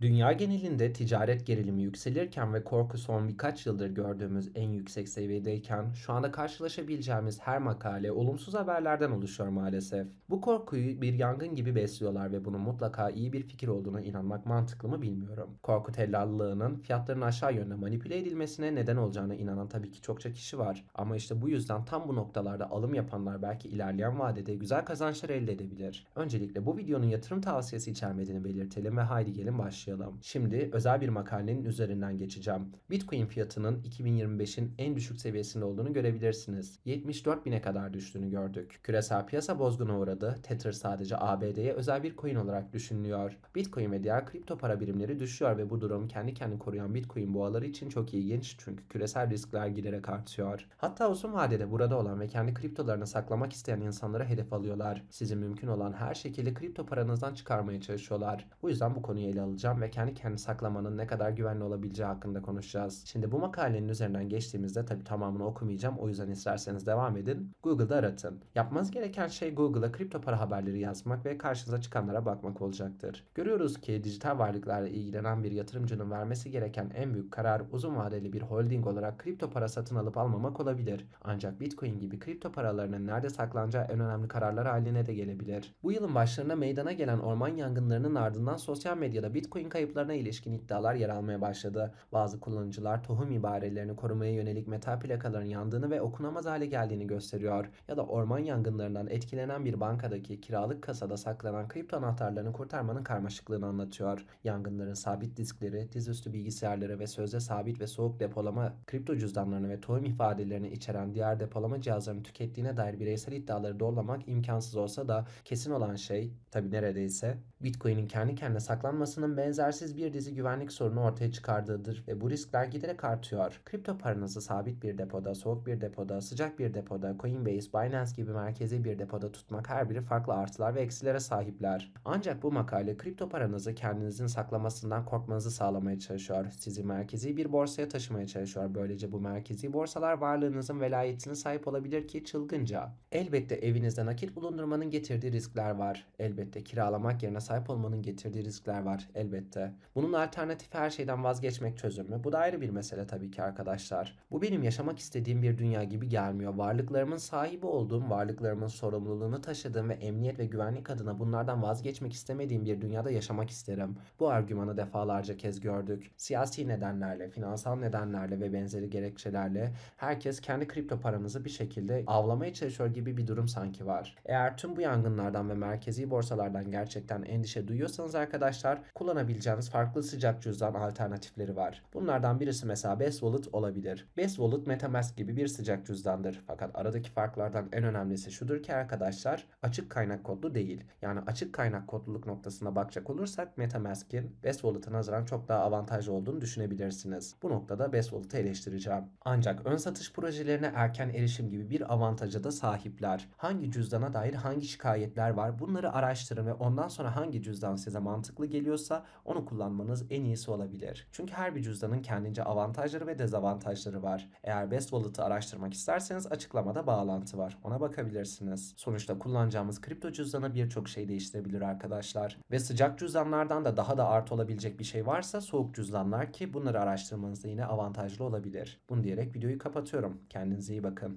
Dünya genelinde ticaret gerilimi yükselirken ve korku son birkaç yıldır gördüğümüz en yüksek seviyedeyken şu anda karşılaşabileceğimiz her makale olumsuz haberlerden oluşuyor maalesef. Bu korkuyu bir yangın gibi besliyorlar ve bunun mutlaka iyi bir fikir olduğuna inanmak mantıklı mı bilmiyorum. Korku tellallığının fiyatların aşağı yönde manipüle edilmesine neden olacağına inanan tabii ki çokça kişi var. Ama işte bu yüzden tam bu noktalarda alım yapanlar belki ilerleyen vadede güzel kazançlar elde edebilir. Öncelikle bu videonun yatırım tavsiyesi içermediğini belirtelim ve haydi gelin başlayalım. Şimdi özel bir makalenin üzerinden geçeceğim. Bitcoin fiyatının 2025'in en düşük seviyesinde olduğunu görebilirsiniz. 74 bine kadar düştüğünü gördük. Küresel piyasa bozguna uğradı. Tether sadece ABD'ye özel bir coin olarak düşünülüyor. Bitcoin ve diğer kripto para birimleri düşüyor ve bu durum kendi kendini koruyan Bitcoin boğaları için çok ilginç çünkü küresel riskler giderek artıyor. Hatta uzun vadede burada olan ve kendi kriptolarını saklamak isteyen insanlara hedef alıyorlar. Sizi mümkün olan her şekilde kripto paranızdan çıkarmaya çalışıyorlar. Bu yüzden bu konuyu ele alacağım ve kendi kendini saklamanın ne kadar güvenli olabileceği hakkında konuşacağız. Şimdi bu makalenin üzerinden geçtiğimizde tabi tamamını okumayacağım. O yüzden isterseniz devam edin. Google'da aratın. Yapmanız gereken şey Google'a kripto para haberleri yazmak ve karşınıza çıkanlara bakmak olacaktır. Görüyoruz ki dijital varlıklarla ilgilenen bir yatırımcının vermesi gereken en büyük karar uzun vadeli bir holding olarak kripto para satın alıp almamak olabilir. Ancak Bitcoin gibi kripto paralarının nerede saklanacağı en önemli kararlar haline de gelebilir. Bu yılın başlarında meydana gelen orman yangınlarının ardından sosyal medyada Bitcoin kayıplarına ilişkin iddialar yer almaya başladı. Bazı kullanıcılar tohum ibarelerini korumaya yönelik metal plakaların yandığını ve okunamaz hale geldiğini gösteriyor. Ya da orman yangınlarından etkilenen bir bankadaki kiralık kasada saklanan kripto anahtarlarını kurtarmanın karmaşıklığını anlatıyor. Yangınların sabit diskleri, dizüstü bilgisayarları ve sözde sabit ve soğuk depolama kripto cüzdanlarını ve tohum ifadelerini içeren diğer depolama cihazlarını tükettiğine dair bireysel iddiaları doğrulamak imkansız olsa da kesin olan şey, tabi neredeyse, Bitcoin'in kendi kendine saklanmasının benzersiz bir dizi güvenlik sorunu ortaya çıkardığıdır ve bu riskler giderek artıyor. Kripto paranızı sabit bir depoda, soğuk bir depoda, sıcak bir depoda, Coinbase, Binance gibi merkezi bir depoda tutmak her biri farklı artılar ve eksilere sahipler. Ancak bu makale kripto paranızı kendinizin saklamasından korkmanızı sağlamaya çalışıyor. Sizi merkezi bir borsaya taşımaya çalışıyor. Böylece bu merkezi borsalar varlığınızın velayetine sahip olabilir ki çılgınca. Elbette evinizde nakit bulundurmanın getirdiği riskler var. Elbette kiralamak yerine sahip olmanın getirdiği riskler var. Elbette. Bunun alternatifi her şeyden vazgeçmek çözüm mü? Bu da ayrı bir mesele tabii ki arkadaşlar. Bu benim yaşamak istediğim bir dünya gibi gelmiyor. Varlıklarımın sahibi olduğum, varlıklarımın sorumluluğunu taşıdığım ve emniyet ve güvenlik adına bunlardan vazgeçmek istemediğim bir dünyada yaşamak isterim. Bu argümanı defalarca kez gördük. Siyasi nedenlerle, finansal nedenlerle ve benzeri gerekçelerle herkes kendi kripto paranızı bir şekilde avlamaya çalışıyor gibi bir durum sanki var. Eğer tüm bu yangınlardan ve merkezi borsalardan gerçekten endişe duyuyorsanız arkadaşlar kullanabileceğiniz farklı sıcak cüzdan alternatifleri var. Bunlardan birisi mesela Best Wallet olabilir. Best Wallet Metamask gibi bir sıcak cüzdandır. Fakat aradaki farklardan en önemlisi şudur ki arkadaşlar açık kaynak kodlu değil. Yani açık kaynak kodluluk noktasına bakacak olursak Metamask'in Best Wallet'a nazaran çok daha avantajlı olduğunu düşünebilirsiniz. Bu noktada Best Wallet'ı eleştireceğim. Ancak ön satış projelerine erken erişim gibi bir avantaja da sahipler. Hangi cüzdana dair hangi şikayetler var bunları araştırın ve ondan sonra hangi cüzdan size mantıklı geliyorsa onu kullanmanız en iyisi olabilir. Çünkü her bir cüzdanın kendince avantajları ve dezavantajları var. Eğer Best Wallet'ı araştırmak isterseniz açıklamada bağlantı var. Ona bakabilirsiniz. Sonuçta kullanacağımız kripto cüzdanı birçok şey değiştirebilir arkadaşlar. Ve sıcak cüzdanlardan da daha da artı olabilecek bir şey varsa soğuk cüzdanlar ki bunları araştırmanız da yine avantajlı olabilir. Bunu diyerek videoyu kapatıyorum. Kendinize iyi bakın.